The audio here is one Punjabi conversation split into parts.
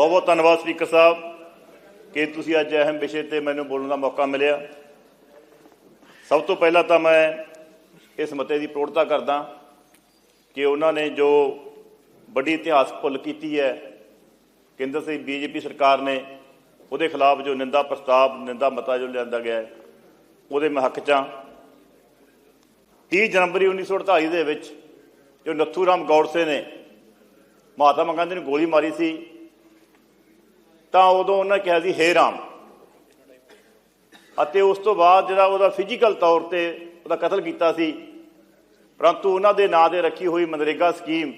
ਬਹੁਤ ਬਹੁਤ ਧੰਨਵਾਦ ਸਪੀਕਰ ਸਾਹਿਬ ਕਿ ਤੁਸੀਂ ਅੱਜ ਅਹਿਮ ਵਿਸ਼ੇ ਤੇ ਮੈਨੂੰ ਬੋਲਣ ਦਾ ਮੌਕਾ ਮਿਲਿਆ। ਸਭ ਤੋਂ ਪਹਿਲਾਂ ਤਾਂ ਮੈਂ ਇਸ ਮਤੇ ਦੀ ਪ੍ਰੋੜਤਾ ਕਰਦਾ ਕਿ ਉਹਨਾਂ ਨੇ ਜੋ ਵੱਡੀ ਇਤਿਹਾਸਕ ਭੁੱਲ ਕੀਤੀ ਹੈ, ਕੇਂਦਰ ਦੀ ਬੀਜੇਪੀ ਸਰਕਾਰ ਨੇ, ਉਹਦੇ ਖਿਲਾਫ ਜੋ ਨਿੰਦਾ ਪ੍ਰਸਤਾਵ, ਨਿੰਦਾ ਮਤਾ ਜੋ ਲਿਆਂਦਾ ਗਿਆ ਉਹਦੇ ਮੈਂ ਹੱਕ 'ਚ ਹਾਂ। 30 ਜਨਵਰੀ 1948 ਦੇ ਵਿੱਚ ਜੋ ਨੱਥੂ ਰਾਮ ਗੌਡਸੇ ਨੇ, ਮਹਾਤਮਾ ਗਾਂਧੀ ਨੂੰ ਗੋਲੀ ਮਾਰੀ ਸੀ ਤਾਂ ਉਦੋਂ ਉਹਨਾਂ ਕਿਹਾ ਸੀ, ਹੇ ਰਾਮ। ਅਤੇ ਉਸ ਤੋਂ ਬਾਅਦ ਜਿਹੜਾ ਉਹਦਾ ਫਿਜ਼ੀਕਲ ਤੌਰ ਤੇ ਉਹਦਾ ਕਤਲ ਕੀਤਾ ਸੀ, ਪਰੰਤੂ ਉਹਨਾਂ ਦੇ ਨਾਂ ਤੇ ਰੱਖੀ ਹੋਈ ਮਨਰੇਗਾ ਸਕੀਮ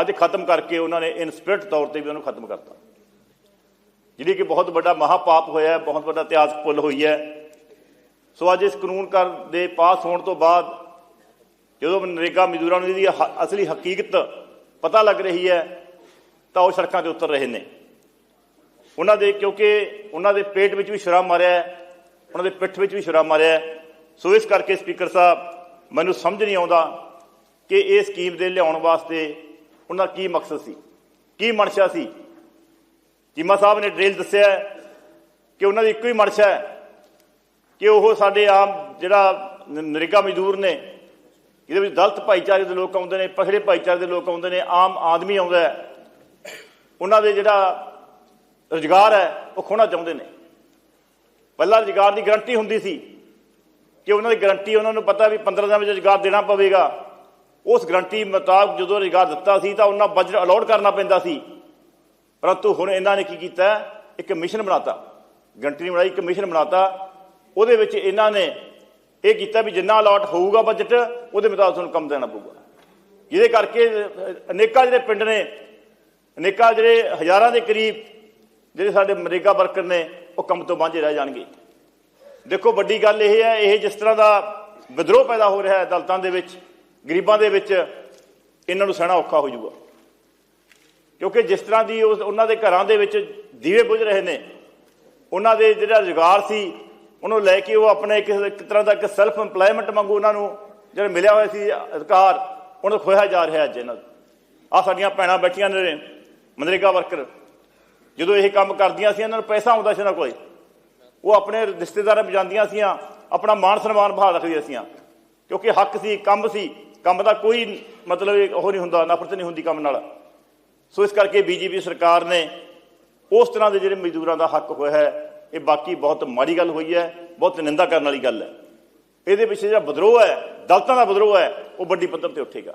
ਅੱਜ ਖਤਮ ਕਰਕੇ ਉਹਨਾਂ ਨੇ ਇਨਸਪਿਰਟ ਤੌਰ ਤੇ ਵੀ ਉਹਨੂੰ ਖਤਮ ਕਰਤਾ। ਜਿਹੜੀ ਕਿ ਬਹੁਤ ਵੱਡਾ ਮਹਾਪਾਪ ਹੋਇਆ ਬਹੁਤ ਵੱਡਾ ਇਤਿਹਾਸਕ ਪੁੱਲ ਹੋਈ ਹੈ। ਸੋ ਅੱਜ ਇਸ ਕਾਨੂੰਨ ਕਰ ਦੇ ਪਾਸ ਹੋਣ ਤੋਂ ਬਾਅਦ ਜਦੋਂ ਮਨਰੇਗਾ ਮਜ਼ਦੂਰਾਂ ਨੂੰ ਇਹਦੀ ਹ- ਅਸਲੀ ਹਕੀਕਤ ਪਤਾ ਲੱਗ ਰਹੀ ਹੈ, ਤਾਂ ਉਹ ਸੜਕਾਂ ਤੇ ਉਤਰ ਰਹੇ ਨੇ। ਉਹਨਾਂ ਦੇ ਕਿਉਂਕਿ ਉਹਨਾਂ ਦੇ ਪੇਟ ਵਿੱਚ ਵੀ ਸ਼ਰਾਬ ਮਾਰਿਆ ਉਹਨਾਂ ਦੇ ਪਿੱਠ ਵਿੱਚ ਵੀ ਸ਼ਰਾਬ ਮਾਰਿਆ ਸੋ ਇਸ ਕਰਕੇ ਸਪੀਕਰ ਸਾਹਿਬ, ਮੈਨੂੰ ਸਮਝ ਨਹੀਂ ਆਉਂਦਾ ਕਿ ਇਹ ਸਕੀਮ ਦੇ ਲਿਆਉਣ ਵਾਸਤੇ ਉਹਨਾਂ ਦਾ ਕੀ ਮਕਸਦ ਸੀ, ਕੀ ਮਨਸ਼ਾ ਸੀ। ਚੀਮਾ ਸਾਹਿਬ ਨੇ ਡਰੇਲ ਦੱਸਿਆ ਕਿ ਉਹਨਾਂ ਦੀ ਇੱਕੋ ਹੀ ਮਨਸ਼ਾ ਹੈ ਕਿ ਉਹ ਸਾਡੇ ਆਮ ਜਿਹੜਾ ਨਰੇਗਾ ਮਜ਼ਦੂਰ ਨੇ ਇਹਦੇ ਵਿੱਚ ਦਲਤ ਭਾਈਚਾਰੇ ਦੇ ਲੋਕ ਆਉਂਦੇ ਨੇ, ਪਛੜੇ ਭਾਈਚਾਰੇ ਦੇ ਲੋਕ ਆਉਂਦੇ ਨੇ, ਆਮ ਆਦਮੀ ਆਉਂਦਾ ਉਹਨਾਂ ਦੇ ਜਿਹੜਾ ਰੁਜ਼ਗਾਰ ਹੈ, ਉਹ ਖੋਣਾ ਚਾਹੁੰਦੇ ਨੇ। ਪਹਿਲਾਂ ਰੁਜ਼ਗਾਰ ਦੀ ਗਾਰੰਟੀ ਹੁੰਦੀ ਸੀ ਕਿ ਉਹਨਾਂ ਦੀ ਗਾਰੰਟੀ, ਉਹਨਾਂ ਨੂੰ ਪਤਾ ਵੀ 15 ਦਿਨਾਂ ਵਿੱਚ ਰੁਜ਼ਗਾਰ ਦੇਣਾ ਪਵੇਗਾ। ਉਸ ਗਾਰੰਟੀ ਮੁਤਾਬਕ ਜਦੋਂ ਰੁਜ਼ਗਾਰ ਦਿੱਤਾ ਸੀ ਤਾਂ ਉਹਨਾਂ ਬਜਟ ਅਲੋਟ ਕਰਨਾ ਪੈਂਦਾ ਸੀ। ਪਰੰਤੂ ਹੁਣ ਇਹਨਾਂ ਨੇ ਕੀ ਕੀਤਾ? ਇੱਕ ਮਿਸ਼ਨ ਬਣਾਤਾ। ਗਾਰੰਟੀ ਨਹੀਂ ਬਣਾਈ ਕਮਿਸ਼ਨ ਮਿਸ਼ਨ ਬਣਾਤਾ। ਉਹਦੇ ਵਿੱਚ ਇਹਨਾਂ ਨੇ ਇਹ ਕੀਤਾ ਵੀ ਜਿੰਨਾ ਅਲੋਟ ਹੋਊਗਾ ਬਜਟ ਉਹਦੇ ਮੁਤਾਬਕ ਤੁਹਾਨੂੰ ਕੰਮ ਦੇਣਾ ਪਊਗਾ। ਜਿਹਦੇ ਕਰਕੇ ਅਨੇਕਾਂ ਜਿਹੜੇ ਪਿੰਡ ਨੇ, ਅਨੇਕਾਂ ਜਿਹੜੇ ਹਜ਼ਾਰਾਂ ਦੇ ਕਰੀਬ ਜਿਹੜੇ ਸਾਡੇ ਮਨਰੇਗਾ ਵਰਕਰ ਨੇ, ਉਹ ਕੰਮ ਤੋਂ ਵਾਂਝੇ ਰਹਿ ਜਾਣਗੇ। ਦੇਖੋ, ਵੱਡੀ ਗੱਲ ਇਹ ਹੈ, ਇਹ ਜਿਸ ਤਰ੍ਹਾਂ ਦਾ ਵਿਦਰੋਹ ਪੈਦਾ ਹੋ ਰਿਹਾ ਹੈ ਦਲਤਾਂ ਦੇ ਵਿੱਚ, ਗਰੀਬਾਂ ਦੇ ਵਿੱਚ, ਇਹਨਾਂ ਨੂੰ ਸਹਿਣਾ ਔਖਾ ਹੋ ਜਾਊਗਾ। ਕਿਉਂਕਿ ਜਿਸ ਤਰ੍ਹਾਂ ਦੀ ਉਸ- ਉਹਨਾਂ ਦੇ ਘਰਾਂ ਦੇ ਵਿੱਚ ਦੀਵੇ ਬੁਝ ਰਹੇ ਨੇ, ਉਹਨਾਂ ਦੇ ਜਿਹੜਾ ਰੁਜ਼ਗਾਰ ਸੀ, ਉਹਨੂੰ ਲੈ ਕੇ ਉਹ ਆਪਣੇ ਇੱਕ ਇੱਕ ਤਰ੍ਹਾਂ ਦਾ ਇੱਕ ਸੈਲਫ ਏਮਪਲੋਇਮੈਂਟ ਵਾਂਗੂ ਉਹਨਾਂ ਨੂੰ ਜਿਹੜਾ ਮਿਲਿਆ ਹੋਇਆ ਸੀ ਅਧਿਕਾਰ, ਉਹਨੂੰ ਖੋਇਆ ਜਾ ਰਿਹਾ ਅੱਜ ਇਹਨਾਂ ਆ ਸਾਡੀਆਂ ਭੈਣਾਂ ਬੈਠੀਆਂ ਨੇ, ਮਨਰੇਗਾ ਵਰਕਰ। ਜਦੋਂ ਇਹ ਕੰਮ ਕਰਦੀਆਂ ਸੀ, ਇਹਨਾਂ ਨੂੰ ਪੈਸਾ ਆਉਂਦਾ ਸੀ ਉਹਨਾਂ ਕੋਲ। ਉਹ ਆਪਣੇ ਰਿਸ਼ਤੇਦਾਰਾਂ ਵਿੱਚ ਜਾਂਦੀਆਂ ਸੀਆਂ, ਆਪਣਾ ਮਾਣ ਸਨਮਾਨ ਬਹਾਲ ਰੱਖਦੀਆਂ ਸੀਆਂ। ਕਿਉਂਕਿ ਹੱਕ ਸੀ, ਕੰਮ ਸੀ। ਕੰਮ ਦਾ ਕੋਈ ਮਤਲਬ ਉਹ ਨਹੀਂ ਹੁੰਦਾ, ਨਫ਼ਰਤ ਨਹੀਂ ਹੁੰਦੀ ਕੰਮ ਨਾਲ। ਸੋ ਇਸ ਕਰਕੇ ਬੀਜੇਪੀ ਸਰਕਾਰ ਨੇ ਉਸ ਤਰ੍ਹਾਂ ਦੇ ਜਿਹੜੇ ਮਜ਼ਦੂਰਾਂ ਦਾ ਹੱਕ ਹੋਇਆ ਹੈ, ਇਹ ਬਾਕੀ ਬਹੁਤ ਮਾੜੀ ਗੱਲ ਹੋਈ ਹੈ, ਬਹੁਤ ਨਿੰਦਾ ਕਰਨ ਵਾਲੀ ਗੱਲ ਹੈ। ਇਹਦੇ ਪਿੱਛੇ ਜਿਹੜਾ ਵਿਦਰੋਹ ਹੈ, ਦਲਤਾਂ ਦਾ ਵਿਦਰੋਹ ਹੈ, ਉਹ ਵੱਡੀ ਪੱਧਰ ਤੇ ਉੱਠੇਗਾ।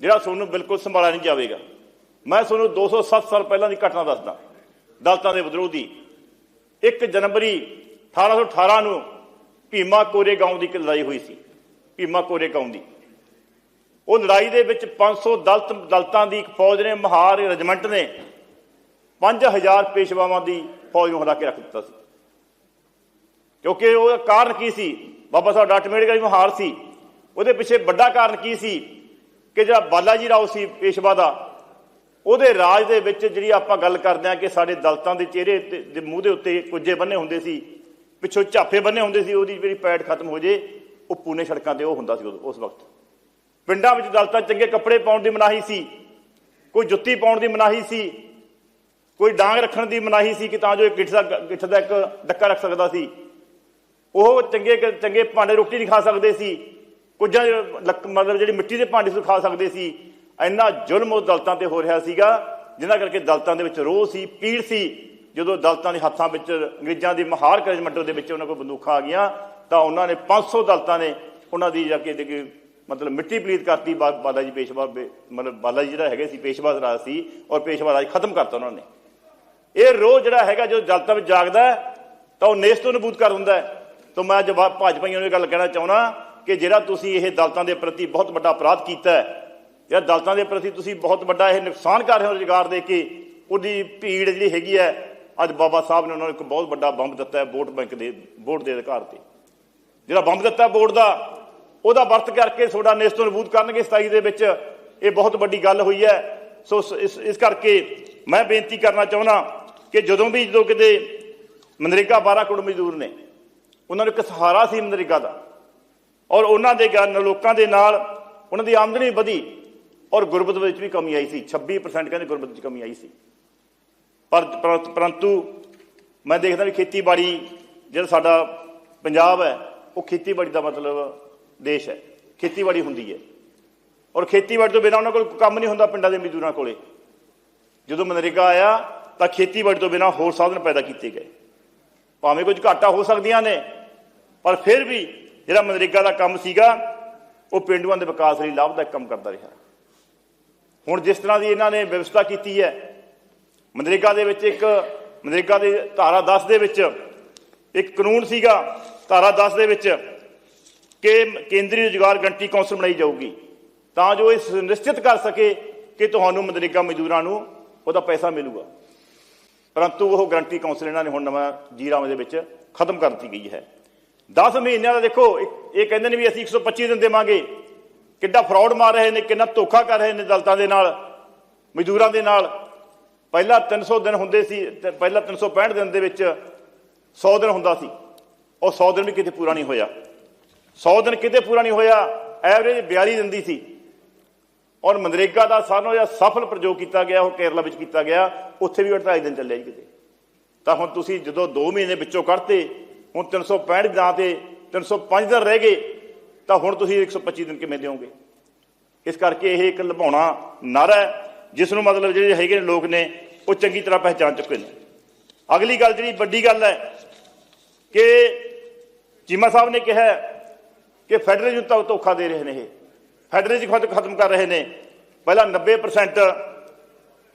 ਜਿਹੜਾ ਤੁਹਾਨੂੰ ਬਿਲਕੁਲ ਸੰਭਾਲਿਆ ਨਹੀਂ ਜਾਵੇਗਾ। ਮੈਂ ਤੁਹਾਨੂੰ 207 ਸਾਲ ਪਹਿਲਾਂ ਦੀ ਘਟਨਾ ਦੱਸਦਾ। ਦਲਤਾਂ ਦੇ ਵਿਦਰੋਹ ਦੀ। 1 ਜਨਵਰੀ 1818 ਨੂੰ ਭੀਮਾ ਕੋਰੇਗਾਉਂ ਦੀ ਇੱਕ ਲੜਾਈ ਹੋਈ ਸੀ, ਭੀਮਾ ਕੋਰੇਗਾਉਂ ਦੀ। ਉਹ ਲੜਾਈ ਦੇ ਵਿੱਚ 500 ਦਲਤ ਦਲਤਾਂ ਦੀ ਇੱਕ ਫੌਜ ਨੇ, ਮਹਾਰ ਰੈਜੀਮੈਂਟ ਨੇ 5000 ਪੇਸ਼ਵਾਵਾਂ ਦੀ ਫੌਜ ਨੂੰ ਹਰਾ ਕੇ ਰੱਖ ਦਿੱਤਾ ਸੀ। ਕਿਉਂਕਿ ਉਹਦਾ ਕਾਰਨ ਕੀ ਸੀ? ਬਾਬਾ ਸਾਹਿਬ ਡਾਕਟਰ ਅੰਬੇਡਕਰ ਦੀ ਮਹਾਰ ਸੀ। ਉਹਦੇ ਪਿੱਛੇ ਵੱਡਾ ਕਾਰਨ ਕੀ ਸੀ? ਕਿ ਜਿਹੜਾ ਬਾਲਾ ਜੀ ਰਾਓ ਸੀ ਪੇਸ਼ਵਾ ਦਾ ਉਹਦੇ ਰਾਜ ਦੇ ਵਿੱਚ ਜਿਹੜੀ ਆਪਾਂ ਗੱਲ ਕਰਦੇ ਆ ਕਿ ਸਾਡੇ ਦਲਤਾਂ ਦੇ ਚਿਹਰੇ ਤੇ- ਦੇ ਮੂੰਹ ਦੇ ਉੱਤੇ ਕੁੱਜੇ ਬੰਨੇ ਹੁੰਦੇ ਸੀ, ਪਿੱਛੋਂ ਝਾਫੇ ਬੰਨੇ ਹੁੰਦੇ ਸੀ, ਉਹਦੀ ਜਿਹੜੀ ਪੈੜ ਖਤਮ ਹੋ ਜੇ, ਉਹ ਪੂਨੇ ਸੜਕਾਂ ਤੇ ਉਹ ਹੁੰਦਾ ਸੀ ਉਦੋਂ- ਉਸ ਵਕਤ। ਪਿੰਡਾਂ ਵਿੱਚ ਦਲਤਾਂ ਚੰਗੇ ਕੱਪੜੇ ਪਾਉਣ ਦੀ ਮਨਾਹੀ ਸੀ, ਕੋਈ ਜੁੱਤੀ ਪਾਉਣ ਦੀ ਮਨਾਹੀ ਸੀ, ਕੋਈ ਡਾਂਗ ਰੱਖਣ ਦੀ ਮਨਾਹੀ ਸੀ ਕਿ ਤਾਂ ਜੋ ਇੱਕ ਗਿੱਠ ਦਾ ਗਿੱਠ ਦਾ ਇੱਕ ਡੱਕਾ ਰੱਖ ਸਕਦਾ ਸੀ। ਉਹ ਚੰਗੇ ਚੰਗੇ ਭਾਂਡੇ ਰੋਟੀ ਨਹੀਂ ਖਾ ਸਕਦੇ ਸੀ ਕੁਝਾਂ ਲੱਕ- ਮਤਲਬ ਜਿਹੜੀ ਮਿੱਟੀ ਦੇ ਭਾਂਡੇ ਸੀ ਖਾ ਸਕਦੇ ਸੀ। ਇੰਨਾ ਜ਼ੁਲਮ ਉਹ ਦਲਤਾਂ ਤੇ ਹੋ ਰਿਹਾ ਸੀਗਾ, ਜਿਨ੍ਹਾਂ ਕਰਕੇ ਦਲਤਾਂ ਦੇ ਵਿੱਚ ਰੋਹ ਸੀ, ਪੀੜ ਸੀ। ਜਦੋਂ ਦਲਤਾਂ ਦੇ ਹੱਥਾਂ ਵਿੱਚ, ਅੰਗਰੇਜ਼ਾਂ ਦੀ ਮਹਾਰ ਕਰਜਮੈਂਟੋ ਦੇ ਵਿੱਚ ਉਹਨਾਂ ਕੋਲ ਬੰਦੂਕਾਂ ਆ ਗਈਆਂ, ਤਾਂ ਉਹਨਾਂ ਨੇ 500 ਦਲਤਾਂ ਨੇ ਉਹਨਾਂ ਦੀ ਜਾ ਕੇ ਦੇਖੀ ਮਤਲਬ ਮਿੱਟੀ ਪਲੀਤ ਕਰਤੀ, ਬਾ- ਬਾਲਾ ਜੀ ਪੇਸ਼ਵਾ ਬੇ- ਮਤਲਬ ਬਾਲਾ ਜੀ ਜਿਹੜਾ ਹੈਗੇ ਸੀ, ਪੇਸ਼ਵਾ ਰਾਜ ਸੀ, ਔਰ ਪੇਸ਼ਵਾ ਰਾਜ ਖਤਮ ਕਰਤਾ ਉਹਨਾਂ ਨੇ। ਇਹ ਰੋਹ ਜਿਹੜਾ ਹੈਗਾ, ਜਦੋਂ ਦਲਤਾਂ ਵਿੱਚ ਜਾਗਦਾ ਤਾਂ ਉਹ ਨੇਸ ਤੋਂ ਨਬੂਤ ਕਰ ਦਿੰਦਾ ਤਾਂ ਮੈਂ ਜਵਾਬ ਭਾਜਪਾਈਆਂ ਨੂੰ ਇਹ ਗੱਲ ਕਹਿਣਾ ਚਾਹੁੰਦਾ ਕਿ ਜਿਹੜਾ ਤੁਸੀਂ ਇਹ ਦਲਤਾਂ ਦੇ ਪ੍ਰਤੀ ਬਹੁਤ ਵੱਡਾ ਅਪਰਾਧ ਕੀਤਾ ਹੈ ਜਾਂ ਦਲਤਾਂ ਦੇ ਪ੍ਰਤੀ ਤੁਸੀਂ ਬਹੁਤ ਵੱਡਾ ਇਹ ਨੁਕਸਾਨ ਕਰ ਰਹੇ ਹੋ ਰੁਜ਼ਗਾਰ ਦੇ ਕੇ, ਉਹਦੀ ਭੀੜ ਜਿਹੜੀ ਹੈਗੀ ਹੈ, ਅੱਜ ਬਾਬਾ ਸਾਹਿਬ ਨੇ ਉਹਨਾਂ ਨੂੰ ਇੱਕ ਬਹੁਤ ਵੱਡਾ ਬੰਬ ਦਿੱਤਾ ਹੈ ਵੋਟ ਬੈਂਕ ਦੇ, ਵੋਟ ਦੇ ਅਧਿਕਾਰ ਤੇ। ਜਿਹੜਾ ਬੰਬ ਦਿੱਤਾ ਵੋਟ ਦਾ, ਉਹਦਾ ਵਰਤ ਕਰਕੇ ਤੁਹਾਡਾ ਨੇਸ ਤੋਂ ਨਬੂਦ ਕਰਨਗੇ 27 ਦੇ ਵਿੱਚ। ਇਹ ਬਹੁਤ ਵੱਡੀ ਗੱਲ ਹੋਈ ਹੈ। ਸੋ ਇਸ ਇਸ ਕਰਕੇ ਮੈਂ ਬੇਨਤੀ ਕਰਨਾ ਚਾਹੁੰਦਾ ਕਿ ਜਦੋਂ ਵੀ, ਜਦੋਂ ਕਿਤੇ ਮਨਰੇਗਾ 12 ਕਰੋੜ ਮਜ਼ਦੂਰ ਨੇ, ਉਹਨਾਂ ਨੂੰ ਇੱਕ ਸਹਾਰਾ ਸੀ ਮਨਰੇਗਾ ਦਾ। ਔਰ ਉਹਨਾਂ ਦੇ ਲੋਕਾਂ ਦੇ ਨਾਲ ਉਹਨਾਂ ਦੀ ਆਮਦਨੀ ਵਧੀ। ਔਰ ਗੁਰਬਤ ਵਿੱਚ ਵੀ ਕਮੀ ਆਈ ਸੀ। 26% ਕਹਿੰਦੇ ਗੁਰਬਤ ਵਿੱਚ ਕਮੀ ਆਈ ਸੀ। ਪਰ ਪਰੰਤੂ ਮੈਂ ਦੇਖਦਾ ਵੀ ਖੇਤੀਬਾੜੀ ਜਿਹੜਾ ਸਾਡਾ ਪੰਜਾਬ ਹੈ, ਉਹ ਖੇਤੀਬਾੜੀ ਦਾ ਮਤਲਬ ਦੇਸ਼ ਹੈ। ਖੇਤੀਬਾੜੀ ਹੁੰਦੀ ਹੈ। ਔਰ ਖੇਤੀਬਾੜੀ ਤੋਂ ਬਿਨਾਂ ਉਹਨਾਂ ਕੋਲ ਕੰਮ ਨਹੀਂ ਹੁੰਦਾ ਪਿੰਡਾਂ ਦੇ ਮਜ਼ਦੂਰਾਂ ਕੋਲੇ। ਜਦੋਂ ਮਨਰੇਗਾ ਆਇਆ, ਤਾਂ ਖੇਤੀਬਾੜੀ ਤੋਂ ਬਿਨਾਂ ਹੋਰ ਸਾਧਨ ਪੈਦਾ ਕੀਤੇ ਗਏ। ਭਾਵੇਂ ਕੁਝ ਘਾਟਾ ਹੋ ਸਕਦੀਆਂ ਨੇ, ਪਰ ਫਿਰ ਵੀ ਜਿਹੜਾ ਮਨਰੇਗਾ ਦਾ ਕੰਮ ਸੀਗਾ, ਉਹ ਪਿੰਡੂਆਂ ਦੇ ਵਿਕਾਸ ਲਈ ਲਾਭਦਾਇਕ ਕੰਮ ਕਰਦਾ ਰਿਹਾ। ਹੁਣ ਜਿਸ ਤਰ੍ਹਾਂ ਦੀ ਇਹਨਾਂ ਨੇ ਵਿਵਸਥਾ ਕੀਤੀ ਹੈ, ਮਨਰੇਗਾ ਦੇ ਵਿੱਚ ਇੱਕ, ਮਨਰੇਗਾ ਦੇ ਧਾਰਾ 10 ਦੇ ਵਿੱਚ ਇੱਕ ਕਾਨੂੰਨ ਸੀਗਾ, ਧਾਰਾ 10 ਦੇ ਵਿੱਚ ਕਿ ਕੇਂਦਰੀ ਰੁਜ਼ਗਾਰ ਗਰੰਟੀ ਕੌਂਸਲ ਬਣਾਈ ਜਾਊਗੀ। ਤਾਂ ਜੋ ਇਹ ਸੁਨਿਸ਼ਚਿਤ ਕਰ ਸਕੇ ਕਿ ਤੁਹਾਨੂੰ ਮਨਰੇਗਾ ਮਜ਼ਦੂਰਾਂ ਨੂੰ ਉਹਦਾ ਪੈਸਾ ਮਿਲੂਗਾ। ਪਰੰਤੂ ਉਹ ਗਰੰਟੀ ਕੌਂਸਲ ਇਹਨਾਂ ਨੇ ਹੁਣ ਨਵਾਂ ਜੀਰਾ ਦੇ ਵਿੱਚ ਖਤਮ ਕਰ ਦਿੱਤੀ ਗਈ ਹੈ। 10 ਮਹੀਨਿਆਂ ਦਾ ਦੇਖੋ, ਇੱਕ- ਇਹ ਕਹਿੰਦੇ ਨੇ ਵੀ ਅਸੀਂ 125 ਦਿਨ ਦੇਵਾਂਗੇ। ਕਿੱਡਾ ਫਰਾਡ ਮਾਰ ਰਹੇ ਨੇ, ਕਿੰਨਾ ਧੋਖਾ ਕਰ ਰਹੇ ਨੇ ਦਲਤਾਂ ਦੇ ਨਾਲ, ਮਜ਼ਦੂਰਾਂ ਦੇ ਨਾਲ। ਪਹਿਲਾਂ 300 ਦਿਨ ਹੁੰਦੇ ਸੀ, ਤੇ ਪਹਿਲਾਂ 365 ਦਿਨ ਦੇ ਵਿੱਚ 100 ਦਿਨ ਹੁੰਦਾ ਸੀ। ਉਹ 100 ਦਿਨ ਵੀ ਕਿਤੇ ਪੂਰਾ ਨਹੀਂ ਹੋਇਆ। 100 ਦਿਨ ਕਿਤੇ ਪੂਰਾ ਨਹੀਂ ਹੋਇਆ, ਐਵਰੇਜ 42 ਦਿਨ ਦੀ ਸੀ। ਔਰ ਮਨਰੇਗਾ ਦਾ ਸਾਰਿਆਂ ਨਾਲੋਂ ਸਫਲ ਪ੍ਰਯੋਗ ਕੀਤਾ ਗਿਆ, ਉਹ ਕੇਰਲਾ ਵਿੱਚ ਕੀਤਾ ਗਿਆ, ਉੱਥੇ ਵੀ 28 ਦਿਨ ਚੱਲਿਆ ਜੀ ਕਿਤੇ। ਤਾਂ ਹੁਣ ਤੁਸੀਂ ਜਦੋਂ 2 ਮਹੀਨੇ ਵਿੱਚੋਂ ਕੱਢਤੇ, ਹੁਣ 365 ਦਿਨਾਂ ਤੇ 305 ਦਿਨ ਰਹਿ ਗਏ ਤਾਂ ਹੁਣ ਤੁਸੀਂ 125 ਦਿਨ ਕਿਵੇਂ ਦਿਓਗੇ? ਇਸ ਕਰਕੇ ਇਹ ਇੱਕ ਲੁਭਾਉਣਾ ਨਾਰਾ ਹੈ, ਜਿਸ ਨੂੰ ਮਤਲਬ ਜਿਹੜੇ ਹੈਗੇ ਨੇ ਲੋਕ ਨੇ, ਉਹ ਚੰਗੀ ਤਰ੍ਹਾਂ ਪਹਿਚਾਨ ਚੁੱਕੇ ਨੇ। ਅਗਲੀ ਗੱਲ ਜਿਹੜੀ ਵੱਡੀ ਗੱਲ ਹੈ ਕਿ ਚੀਮਾ ਸਾਹਿਬ ਨੇ ਕਿਹਾ ਕਿ ਫੈਡਰਲਿਜ਼ਮ ਤਾਂ ਧੋਖਾ ਦੇ ਰਹੇ ਨੇ ਇਹ। ਫੈਡਰਲਿਜ਼ਮ ਖਤ- ਖਤਮ ਕਰ ਰਹੇ ਨੇ। ਪਹਿਲਾਂ 90%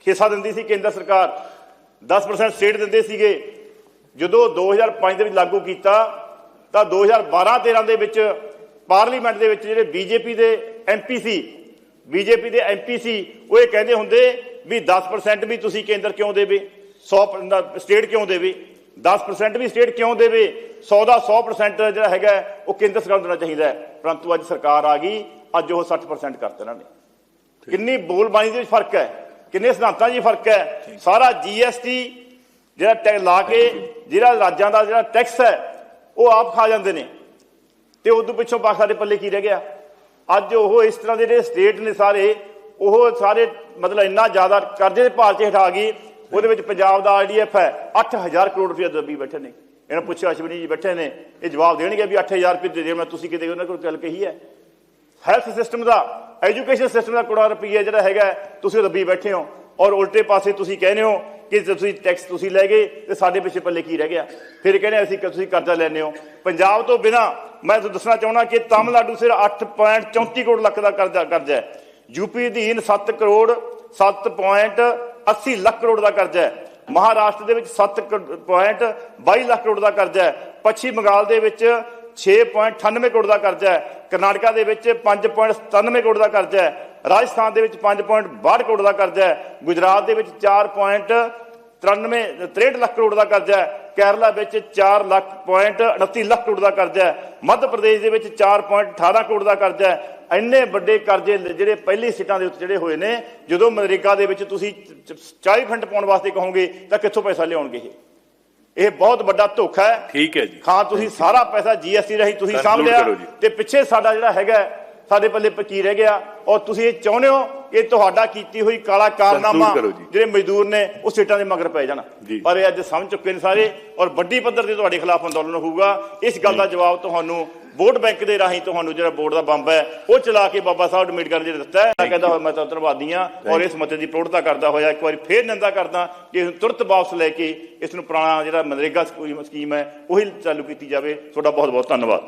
ਹਿੱਸਾ ਦਿੰਦੀ ਸੀ ਕੇਂਦਰ ਸਰਕਾਰ 10% ਸਟੇਟ ਦਿੰਦੇ ਸੀਗੇ। ਜਦੋਂ 2005 ਦੇ ਵਿੱਚ ਲਾਗੂ ਕੀਤਾ, ਤਾਂ 2012-13 ਦੇ ਵਿੱਚ ਪਾਰਲੀਮੈਂਟ ਦੇ ਵਿੱਚ ਜਿਹੜੇ ਬੀਜੇਪੀ ਦੇ ਐਮਪੀ ਸੀ ਬੀਜੇਪੀ ਦੇ ਐਮਪੀ ਸੀ ਉਹ ਇਹ ਕਹਿੰਦੇ ਹੁੰਦੇ ਵੀ 10% ਵੀ ਤੁਸੀਂ ਕੇਂਦਰ ਕਿਉਂ ਦੇਵੇ? 100 ਸਟੇਟ ਕਿਉਂ ਦੇਵੇ? 10% ਵੀ ਸਟੇਟ ਕਿਉਂ ਦੇਵੇ? 100 ਦਾ 100% ਜਿਹੜਾ ਹੈਗਾ ਉਹ ਕੇਂਦਰ ਸਰਕਾਰ ਨੂੰ ਦੇਣਾ ਚਾਹੀਦਾ ਹੈ। ਪਰੰਤੂ ਅੱਜ ਸਰਕਾਰ ਆ ਗਈ ਅੱਜ ਉਹ 60% ਕਰਤੇ ਇਹਨਾਂ ਨੇ। ਕਿੰਨੀ ਬੋਲਬਾਣੀ ਦੇ ਵਿੱਚ ਫ਼ਰਕ ਹੈ ਕਿੰਨੇ ਸਿਧਾਂਤਾਂ 'ਚ ਫ਼ਰਕ ਹੈ। ਸਾਰਾ ਜੀਐਸਟੀ ਜਿਹੜਾ ਟੈ ਲਾ ਕੇ ਜਿਹੜਾ ਰਾਜਾਂ ਦਾ ਜਿਹੜਾ ਟੈਕਸ ਹੈ ਉਹ ਆਪ ਖਾ ਜਾਂਦੇ ਨੇ। ਤੇ ਉਦੋਂ ਪਿੱਛੋਂ ਪਾ ਸਾਡੇ ਪੱਲੇ ਕੀ ਰਹਿ ਗਿਆ? ਅੱਜ ਉਹ ਇਸ ਤਰ੍ਹਾਂ ਦੇ ਜਿਹੜੇ ਸਟੇਟ ਨੇ ਸਾਰੇ, ਉਹ ਸਾਰੇ ਮਤਲਬ ਇੰਨਾ ਜ਼ਿਆਦਾ ਕਰਜ਼ੇ ਦੇ ਭਾਰ 'ਚ ਹਟਾ ਗਈ, ਉਹਦੇ ਵਿੱਚ ਪੰਜਾਬ ਦਾ ਆਈਡੀਐਫ ਹੈ 8000 ਕਰੋੜ ਰੁਪਏ ਦੱਬੀ ਬੈਠੇ ਨੇ। ਇਹਨਾਂ ਪੁੱਛਿਆ, ਅਸ਼ਵਨੀ ਜੀ ਬੈਠੇ ਨੇ, ਇਹ ਜਵਾਬ ਦੇਣਗੇ ਵੀ 8000 ਰੁਪਏ ਦੇ ਦੇ ਮੈਂ ਤੁਸੀਂ ਕਿਤੇ ਉਹਨਾਂ ਕੋਲ ਗੱਲ ਕਹੀ ਹੈ। ਹੈਲਥ ਸਿਸਟਮ ਦਾ ਐਜੂਕੇਸ਼ਨ ਸਿਸਟਮ ਦਾ ਕਰੋੜਾਂ ਰੁਪਈਆ ਜਿਹੜਾ ਹੈਗਾ, ਤੁਸੀਂ ਉਹ ਦੱਬੀ ਬੈਠੇ ਹੋ। ਔਰ ਉਲਟੇ ਪਾਸੇ ਤੁਸੀਂ ਕਹਿੰਦੇ ਹੋ ਕਿ ਤੁਸੀਂ ਟੈਕਸ ਤੁਸੀਂ ਲੈ ਗਏ ਤੇ ਸਾਡੇ ਪਿੱਛੇ ਪੱਲੇ ਕੀ ਰਹਿ ਗਿਆ? ਫਿਰ ਕਹਿੰਦੇ ਅਸੀਂ ਤੁਸੀਂ ਕਰਜ਼ਾ ਲੈਂਦੇ ਹੋ। ਪੰਜਾਬ ਤੋਂ ਬਿਨਾ ਮੈਂ ਤੁਹਾਨੂੰ ਦੱਸਣਾ ਚਾਹੁੰਦਾ ਕਿ ਤਾਮਿਲਨਾਡੂ ਸਿਰ 8.34 ਕਰੋੜ ਲੱਖ ਦਾ ਕਰਜ਼ਾ ਕਰਜ਼ਾ ਹੈ। ਯੂਪੀ ਅਧੀਨ 7 ਕਰੋੜ 7.80 ਲੱਖ ਕਰੋੜ ਦਾ ਕਰਜ਼ਾ ਹੈ। ਮਹਾਰਾਸ਼ਟਰ ਦੇ ਵਿੱਚ 7.22 ਲੱਖ ਕਰੋੜ ਦਾ ਕਰਜ਼ਾ ਹੈ। ਪੱਛਮੀ ਬੰਗਾਲ ਦੇ ਵਿੱਚ 6.98 ਕਰੋੜ ਦਾ ਕਰਜ਼ਾ ਹੈ। ਕਰਨਾਟਕਾ ਦੇ ਵਿੱਚ 5.97 ਕਰੋੜ ਦਾ ਕਰਜ਼ਾ ਹੈ। ਰਾਜਸਥਾਨ ਦੇ ਵਿੱਚ 5.62 ਕਰੋੜ ਦਾ ਕਰਜ਼ਾ ਹੈ। ਗੁਜਰਾਤ ਦੇ ਵਿੱਚ 4.93 63 ਲੱਖ ਕਰੋੜ ਦਾ ਕਰਜ਼ਾ ਹੈ। ਕੇਰਲਾ ਵਿੱਚ 4 ਲੱਖ ਪੁਆਇੰਟ 29 ਲੱਖ ਕਰੋੜ ਦਾ ਕਰਜ਼ਾ ਹੈ। ਮੱਧ ਪ੍ਰਦੇਸ਼ ਦੇ ਵਿੱਚ 4.18 ਕਰੋੜ ਦਾ ਕਰਜ਼ਾ ਹੈ। ਇੰਨੇ ਵੱਡੇ ਕਰਜ਼ੇ ਜਿਹੜੇ ਪਹਿਲੀ ਸੀਟਾਂ ਦੇ ਉੱਤੇ ਜਿਹੜੇ ਹੋਏ ਨੇ ਜਦੋਂ ਮਨਰੇਗਾ ਦੇ ਵਿੱਚ ਤੁਸੀਂ 40 ਫੰਡ ਪਾਉਣ ਵਾਸਤੇ ਕਹੋਗੇ ਤਾਂ ਕਿੱਥੋਂ ਪੈਸਾ ਲਿਆਉਣਗੇ ਇਹ? ਇਹ ਬਹੁਤ ਵੱਡਾ ਧੋਖਾ ਹੈ। ਠੀਕ ਹੈ ਜੀ। ਹਾਂ ਤੁਸੀਂ ਸਾਰਾ ਪੈਸਾ ਜੀਐਸਟੀ ਰਾਹੀਂ ਤੁਸੀਂ ਸਾਂਭ ਲਿਆ। ਤੇ ਪਿੱਛੇ ਸਾਡਾ ਜਿਹੜਾ ਹੈਗਾ ਸਾਡੇ ਪੱਲੇ ਕੀ ਰਹਿ ਗਿਆ। ਔਰ ਤੁਸੀਂ ਇਹ ਚਾਹੁੰਦੇ ਹੋ ਕਿ ਤੁਹਾਡਾ ਕੀਤੀ ਹੋਈ ਕਾਲਾ ਕਾਰਨਾਮਾ ਕਰੋ ਜੀ। ਜਿਹੜੇ ਮਜ਼ਦੂਰ ਨੇ ਉਹ ਸੀਟਾਂ ਦੇ ਮਗਰ ਪੈ ਜਾਣ। ਜੀ। ਪਰ ਇਹ ਅੱਜ ਸਮਝ ਚੁੱਕੇ ਨੇ ਸਾਰੇ ਔਰ ਵੱਡੀ ਪੱਧਰ ਤੇ ਤੁਹਾਡੇ ਖਿਲਾਫ ਅੰਦੋਲਨ ਹੋਊਗਾ। ਇਸ ਗੱਲ ਦਾ ਜਵਾਬ ਤੁਹਾਨੂੰ ਵੋਟ ਬੈਂਕ ਦੇ ਰਾਹੀਂ ਤੁਹਾਨੂੰ ਜਿਹੜਾ ਵੋਟ ਦਾ ਬੰਬ ਹੈ ਉਹ ਚਲਾ ਕੇ ਬਾਬਾ ਸਾਹਿਬ ਨੂੰ ਮੀਟ ਕਰਨ ਜਿਹੜਾ ਦਿੱਤਾ ਹੈ। ਮੈਂ ਕਹਿੰਦਾ ਹੋਇਆ ਮੈਂ ਤਾਂ ਧੰਨਵਾਦੀ ਹਾਂ ਔਰ ਇਸ ਮਤੇ ਦੀ ਪ੍ਰੋੜਤਾ ਕਰਦਾ ਹੋਇਆ ਇੱਕ ਵਾਰੀ ਫੇਰ ਨਿੰਦਾ ਕਰਦਾ ਕਿ ਇਸ ਨੂੰ ਤੁਰਤ ਵਾਪਸ ਲੈ ਕੇ ਇਸ ਨੂੰ ਪੁਰਾਣਾ ਜਿਹੜਾ ਮਨਰੇਗਾ ਸਕੀਮ ਹੈ ਉਹੀ ਚਾਲੂ ਕੀਤੀ ਜਾਵੇ। ਤੁਹਾਡਾ ਬਹੁਤ ਬਹੁਤ ਧੰਨਵਾਦ।